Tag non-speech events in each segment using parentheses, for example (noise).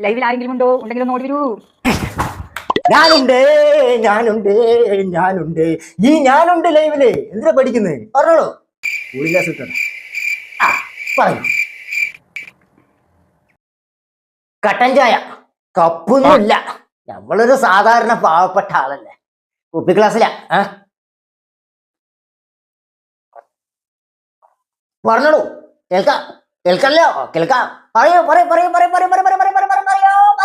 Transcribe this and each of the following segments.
ലൈവിൽ ആരെങ്കിലും ഉണ്ടോ? ഉണ്ടെങ്കിലും ഒന്ന് ഓടി വരൂ ഞാനുണ്ട് ഞാനുണ്ട് ഞാനുണ്ട്. ഈ ഞാനുണ്ട് ലൈവിൽ എന്തിനാ പഠിക്കുന്നത് പറഞ്ഞോളൂ. കട്ടൻ ചായ. കപ്പൊന്നുമില്ല. നമ്മളൊരു സാധാരണ പാവപ്പെട്ട ആളല്ലേ. കുപ്പി ക്ലാസ്സിലാ പറഞ്ഞോളൂ. കേൾക്കാം. കേൾക്കല്ലോ കേൾക്കാം. പറയൂ പറയൂ പറയൂ പറയൂ പറയൂ പറയൂ പറയൂ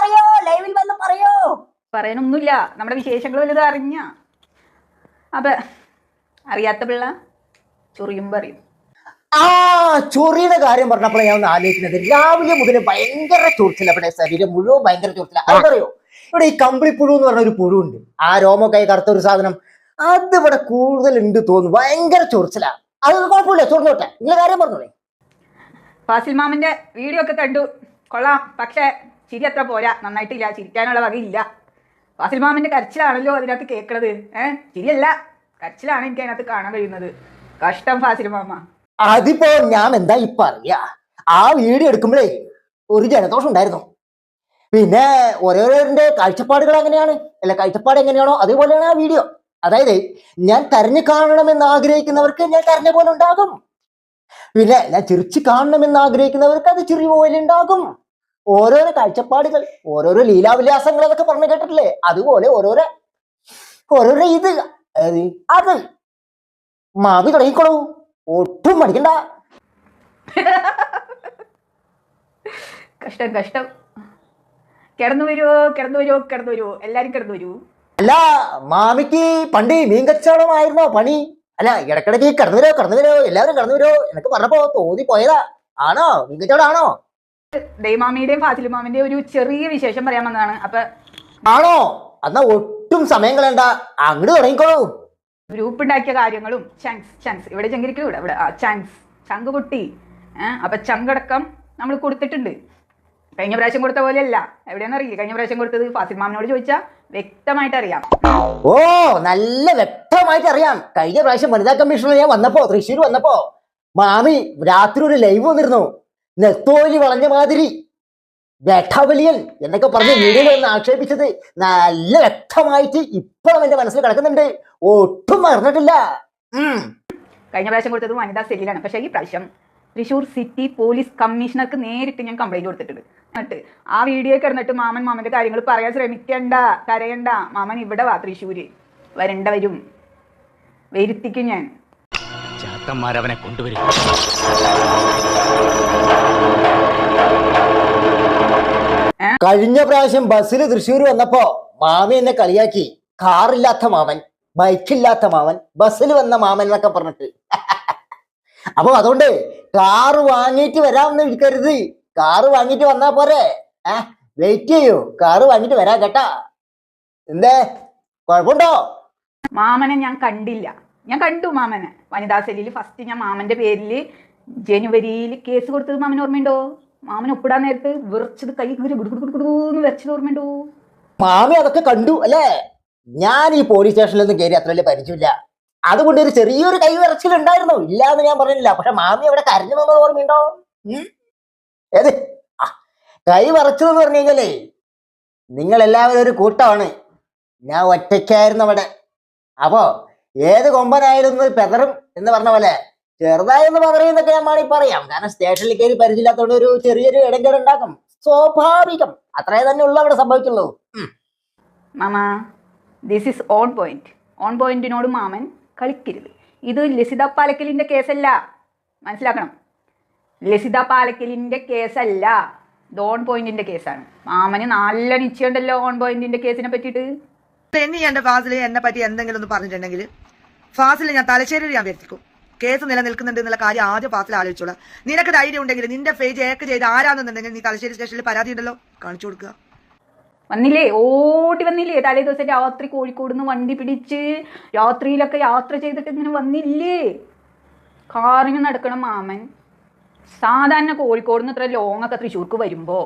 പറയൂ? ലൈവിൽ വന്ന് പറയോ? പറയാനൊന്നുമില്ല നമ്മുടെ വിശേഷങ്ങൾ വലുത് അറിഞ്ഞ. അപ്പൊ അറിയാത്ത പിള്ള ചൊറിയും പറയും. ആ ചൊറിയുടെ കാര്യം പറഞ്ഞപ്പോൾ ഞാൻ ഒന്ന് ആലോചിക്കുന്നത്. രാവിലെ മുതൽ ഭയങ്കര ചൊറിച്ചില്ല ഇവിടെ ശരീരം മുഴുവൻ ഭയങ്കര ചൊറിച്ചില്ല അതറിയോ ഇവിടെ ഈ കമ്പിളിപ്പുഴു എന്ന് പറഞ്ഞ ഒരു പുഴു ഉണ്ട് ആ രോമൊക്കെ കറുത്ത ഒരു സാധനം. അത് ഇവിടെ കൂടുതൽ ഉണ്ട് തോന്നുന്നു. ഭയങ്കര ചൊറിച്ചില്ല അത് കുഴപ്പമില്ല ചൊറിഞ്ഞോട്ടെ. നിങ്ങളെ കാര്യം പറഞ്ഞോളേ. ഫാസിൽ മാമന്റെ വീഡിയോ ഒക്കെ കണ്ടു. കൊള്ളാം. പക്ഷേ ചിരി അത്ര പോരാ. നന്നായിട്ടില്ല. ചിരിക്കാനുള്ള വകയില്ല. വാസിൽ മാമിന്റെ കരച്ചിലാണല്ലോ അതിനകത്ത് കേൾക്കണത് ഏഹ് ചിരിയല്ല. കരച്ചിലാണ് എനിക്ക് അതിനകത്ത് കാണാൻ കഴിയുന്നത്. കഷ്ടം ഫാസിൽ മാമ. അതിപ്പോ ഞാൻ എന്താ ഇപ്പൊ അറിയാ ആ വീഡിയോ എടുക്കുമ്പോഴേ ഒരു ജനദോഷം ഉണ്ടായിരുന്നു. പിന്നെ ഓരോരോരുടെ കാഴ്ചപ്പാടുകൾ അങ്ങനെയാണ് അല്ല കാഴ്ചപ്പാട് എങ്ങനെയാണോ അതേപോലെയാണ് ആ വീഡിയോ. അതായത് ഞാൻ കരഞ്ഞു കാണണമെന്ന് ആഗ്രഹിക്കുന്നവർക്ക് ഞാൻ കരഞ്ഞ പോലെ ഉണ്ടാകും. പിന്നെ ഞാൻ ചിരിച്ചു കാണണമെന്ന് ആഗ്രഹിക്കുന്നവർക്ക് അത് ചിരി പോലെ ഉണ്ടാകും. ഓരോരോ കാഴ്ചപ്പാടുകൾ ഓരോരോ ലീലാവിലാസങ്ങൾ അതൊക്കെ പറഞ്ഞു കേട്ടിട്ടില്ലേ? അതുപോലെ ഓരോരോ ഓരോരോ ഇത് അത്. മാവി തുടങ്ങിക്കോളൂ. ഒട്ടും മടിക്കണ്ട. (laughs) കഷ്ടം കഷ്ടം. കിടന്നു വരുമോ കിടന്നു വരുമോ കിടന്നു വരുമോ എല്ലാരും കിടന്നു വരൂ. അല്ല മാമിക്ക് പണ്ട് മീൻ കച്ചവടമായിരുന്നോ പണി? അല്ല ഇടക്കിടക്ക് കടന്നു വരുമോ കടന്നു വരുമോ എല്ലാവരും കടന്നു വരുമോ എന്നൊക്കെ പറഞ്ഞപ്പോ തോന്നി പോയതാ. ആണോ? മീൻ കച്ചവടമാണോ ദൈമാമിയുടെയും ഫാസിലുമാമിന്റെയും ഒരു ചെറിയ വിശേഷം പറയാൻ വന്നതാണ്. അപ്പൊ ആണോ? എന്നാ ഒട്ടും സമയം കളയണ്ട. അങ്ങോട്ട് തുടങ്ങിക്കോളൂ. ഗ്രൂപ്പ് ഉണ്ടാക്കിയ കാര്യങ്ങളും ചങ്സ് ചങ്സ് ഇവിടെ ചങ്കിരിക്കും ഇവിടെ ഇവിടെ. ചങ്സ് ചങ്ക് പൊട്ടി. ഏഹ് അപ്പൊ ചങ്കടക്കം നമ്മൾ കൊടുത്തിട്ടുണ്ട്. കഴിഞ്ഞ പ്രാവശ്യം കൊടുത്ത പോലെ അല്ല എവിടെയാണെന്ന് അറിയില്ല. കഴിഞ്ഞ പ്രാവശ്യം കൊടുത്തത് ഫാസിൽ മാമിനോട് ചോദിച്ചാൽ വ്യക്തമായിട്ട് അറിയാം. ഓ നല്ല വ്യക്തമായിട്ട് അറിയാം. കഴിഞ്ഞ പ്രാവശ്യം വനിതാ കമ്മീഷണർ ഞാൻ വന്നപ്പോ തൃശ്ശൂർ വന്നപ്പോ മാമി രാത്രി ഒരു ലൈവ് വന്നിരുന്നു. നെത്തോലി വളഞ്ഞ മാതിരി. വേട്ടാവലിയൻ എന്നൊക്കെ പറഞ്ഞ് വീഡിയോയിൽ എന്ന് ആക്ഷേപിച്ചത് നല്ല വ്യക്തമായിട്ട് ഇപ്പോഴും എന്റെ മനസ്സിൽ കിടക്കുന്നുണ്ട്. ഒട്ടും മറന്നിട്ടില്ല. കഴിഞ്ഞ പ്രാവശ്യം കൊടുത്തത് വനിതാ സെല്ലിലാണ്. പക്ഷേ ഈ പ്രാവശ്യം തൃശ്ശൂർ സിറ്റി പോലീസ് കമ്മീഷണർക്ക് നേരിട്ട് ഞാൻ കംപ്ലൈന്റ് കൊടുത്തിട്ടുണ്ട്. എന്നിട്ട് ആ വീഡിയോ കിടന്നിട്ട് മാമൻ മാമന്റെ കാര്യങ്ങൾ പറയാൻ ശ്രമിക്കണ്ട കരയണ്ട. മാമൻ ഇവിടെ വാ തൃശ്ശൂര് വരണ്ട വരും. വരുത്തിക്കും ഞാൻ. ചാത്തന്മാരവനെ കൊണ്ടുവരും കഴിഞ്ഞ പ്രാവശ്യം ബസ്സിൽ തൃശ്ശൂർ വന്നപ്പോ മാമി എന്നെ കളിയാക്കി. കാറില്ലാത്ത മാമൻ ബൈക്കില്ലാത്ത മാമൻ ബസ്സിൽ വന്ന മാമൻ എന്നൊക്കെ പറഞ്ഞിട്ട്. (laughs) അപ്പൊ അതുകൊണ്ട് കാറ് വാങ്ങിയിട്ട് വരാമെന്ന് ഇരിക്കരുത് കാറ് വാങ്ങിയിട്ട് വന്നാ പോരെ. ഏ വെയിറ്റ് ചെയ്യൂ. കാറ് വാങ്ങിയിട്ട് വരാ കേട്ടാ. എന്തേ? കുഴപ്പമുണ്ടോ? മാമനെ ഞാൻ കണ്ടില്ല. ഞാൻ കണ്ടു മാമനെ. വനിതാ സെല്ലിൽ ഫസ്റ്റ് ഞാൻ മാമന്റെ പേരിൽ ജനുവരിയിൽ കേസ് കൊടുത്തത് മാമന് ഓർമ്മയുണ്ടോ? മാമൻ ഒപ്പിടാൻ നേരത്ത് വിറച്ചത് കൈ എന്ന് വിറച്ചത് ഓർമ്മയുണ്ടോ? മാമി അതൊക്കെ കണ്ടു അല്ലേ? ഞാൻ ഈ പോലീസ് സ്റ്റേഷനിലൊന്നും കയറി അത്ര വലിയ പരിചയമില്ല. അതുകൊണ്ട് ഒരു ചെറിയൊരു കൈ വിറച്ചിലുണ്ടായിരുന്നു. ഇല്ല എന്ന് ഞാൻ പറഞ്ഞില്ല. പക്ഷെ മാമി അവിടെ കരഞ്ഞു നിന്നത് ഓർമ്മയുണ്ടോ? ഏത്? കൈ വിറച്ചതെന്ന് പറഞ്ഞു കഴിഞ്ഞാലേ നിങ്ങൾ എല്ലാവരും ഒരു കൂട്ടമാണ്. ഞാൻ ഒറ്റയ്ക്കായിരുന്നു അവിടെ. അപ്പോ ഏത് കൊമ്പനായിരുന്നു പെതറും എന്ന് പറഞ്ഞ പോലെ ചെറുതായെന്ന് പതറിയെന്നൊക്കെ ഞാൻ വേണമെങ്കിൽ പറയാം. കാരണം സ്റ്റേഷനിൽ കയറി പരിചയമില്ലാത്തതുകൊണ്ട് ഒരു ചെറിയൊരു ഇടങ്കേട് ഉണ്ടാക്കും. സ്വാഭാവികം. അത്രേ തന്നെ ഉള്ളു അവിടെ സംഭവിക്കുള്ളൂ. Mama this is on point on പോയിന്റിനോട് മാമൻ കളിക്കരുത്. ഇത് ലസിത പാലക്കലിന്റെ കേസല്ല. മനസ്സിലാക്കണം. ലസിത പാലക്കലിന്റെ കേസല്ല. ഇത് ഓൺ പോയിന്റിന്റെ കേസാണ്. മാമന് നല്ല നിശ്ചയമുണ്ടല്ലോ ഓൺ പോയിന്റിന്റെ കേസിനെ പറ്റിയിട്ട്. ഇനി എന്റെ ഫാസിൽ എന്നെ പറ്റി എന്തെങ്കിലും ഒന്ന് പറഞ്ഞിട്ടുണ്ടെങ്കിൽ. ഫാസിൽ ഞാൻ തലശ്ശേരി ഞാൻ വരുത്തിക്കും. കേസ് നിലനിൽക്കുന്നുണ്ട് എന്നുള്ള കാര്യം ആദ്യം ഫാസിൽ ആലോചിച്ചോളാം. നിനക്ക് ധൈര്യം ഉണ്ടെങ്കിൽ നിന്റെ പേജ് ഏക്ക് ചെയ്ത് ആരാണെന്നുണ്ടെങ്കിൽ നീ തലശ്ശേരി സ്റ്റേഷനിൽ പരാതി ഉണ്ടല്ലോ. കാണിച്ചു കൊടുക്കുക. വന്നില്ലേ? ഓടി വന്നില്ലേ? തലേ ദിവസം രാത്രി കോഴിക്കോട് നിന്ന് വണ്ടി പിടിച്ച് രാത്രിയിലൊക്കെ യാത്ര ചെയ്തിട്ട് ഇങ്ങനെ വന്നില്ലേ? കാറിന് നടക്കണം മാമൻ. സാധാരണ കോഴിക്കോട് നിന്ന് ഇത്ര ലോങ് ഒക്കെ തൃശ്ശൂർക്ക് വരുമ്പോൾ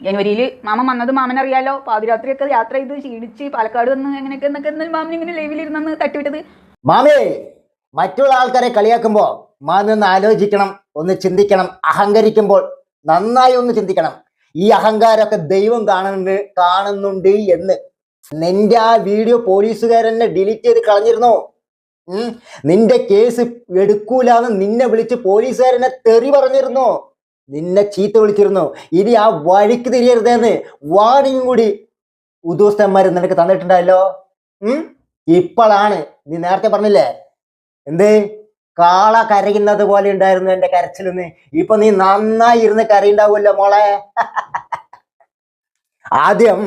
ജനുവരിയിൽ മാമൻ വന്നത് മാമൻ അറിയാലോ? പാതിരാത്രിയൊക്കെ യാത്ര ചെയ്ത് ക്ഷീണിച്ച് പാലക്കാട് വന്ന് എങ്ങനെയൊക്കെ എന്നൊക്കെ മാമൻ ഇങ്ങനെ ലൈവിലിരുന്നു തട്ടിവിട്ടത്. മാമേ മറ്റുള്ള ആൾക്കാരെ കളിയാക്കുമ്പോൾ മാമി ഒന്ന് ആലോചിക്കണം ഒന്ന് ചിന്തിക്കണം അഹങ്കരിക്കുമ്പോൾ നന്നായി ഒന്ന് ചിന്തിക്കണം. ഈ അഹങ്കാരമൊക്കെ ദൈവം കാണുന്നുണ്ട് കാണുന്നുണ്ട് എന്ന്. നിന്റെ ആ വീഡിയോ പോലീസുകാരനെ ഡിലീറ്റ് ചെയ്ത് കളഞ്ഞിരുന്നോ? നിന്റെ കേസ് എടുക്കൂലെന്ന് നിന്നെ വിളിച്ച് പോലീസുകാരനെ തെറി പറഞ്ഞിരുന്നോ? നിന്നെ ചീത്ത വിളിച്ചിരുന്നോ? ഇനി ആ വഴിക്ക് തിരിയരുതെന്ന് വാണിംഗ് കൂടി ഉദ്യോഗസ്ഥന്മാർ നിനക്ക് തന്നിട്ടുണ്ടായല്ലോ. ഇപ്പോഴാണ് നീ നേരത്തെ പറഞ്ഞില്ലേ? എന്ത്? കാള കരയുന്നത് പോലെ ഉണ്ടായിരുന്നു എന്റെ കരച്ചിലെന്ന്. ഇപ്പൊ നീ നന്നായി ഇരുന്ന് കരയുണ്ടാവുമല്ലോ മോളെ. ആദ്യം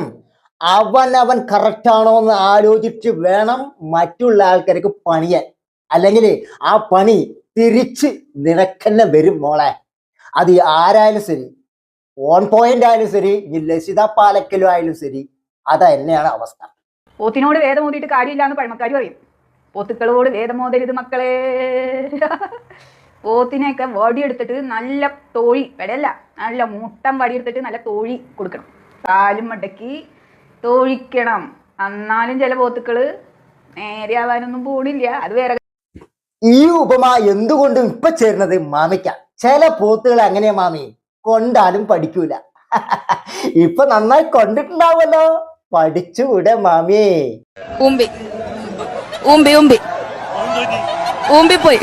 അവൻ അവൻ കറക്റ്റ് ആണോ എന്ന് ആലോചിച്ച് വേണം മറ്റുള്ള ആൾക്കാർക്ക് പണിയാൻ. അല്ലെങ്കിൽ ആ പണി തിരിച്ച് നിനക്കെന്നെ വരും മോളെ. അത് ആരായാലും ശരി ഓൺ പോയിന്റ് ആയാലും ശരി ലസിത പാലക്കലും ആയാലും ശരി അതെന്നെയാണ് തന്നെയാണ് അവസ്ഥ. പോത്തിനോട് വേദം ഓതിയിട്ട് കാര്യമില്ല എന്ന് പഴമക്കാർ പറയും. പോത്തുക്കളോട് വേദം ഓതരുത് മക്കളെ. പോത്തിനെയൊക്കെ വടിയെടുത്തിട്ട് നല്ല തോഴി വെടയല്ല നല്ല മുട്ടൻ വടിയെടുത്തിട്ട് നല്ല തോഴി കൊടുക്കണം. കാലും മടക്കി തോഴിക്കണം. എന്നാലും ചില പോത്തുക്കൾ നേരെ ആവാനൊന്നും പോണില്ല. അത് വേറെ ഈ ഉപമ എന്തുകൊണ്ടും ഇപ്പൊ ചേരുന്നത് മാമിക്ക. ചില പോത്തുകൾ അങ്ങനെയാ മാമി. കൊണ്ടാലും പഠിക്കൂല. (laughs) ഇപ്പൊ നന്നായി കൊണ്ടിട്ടുണ്ടാവുമല്ലോ. പഠിച്ചുകൂടെ മാമി. ഉമ്പി. ഉമ്പി ഉമ്പി. ഉമ്പി. പോയി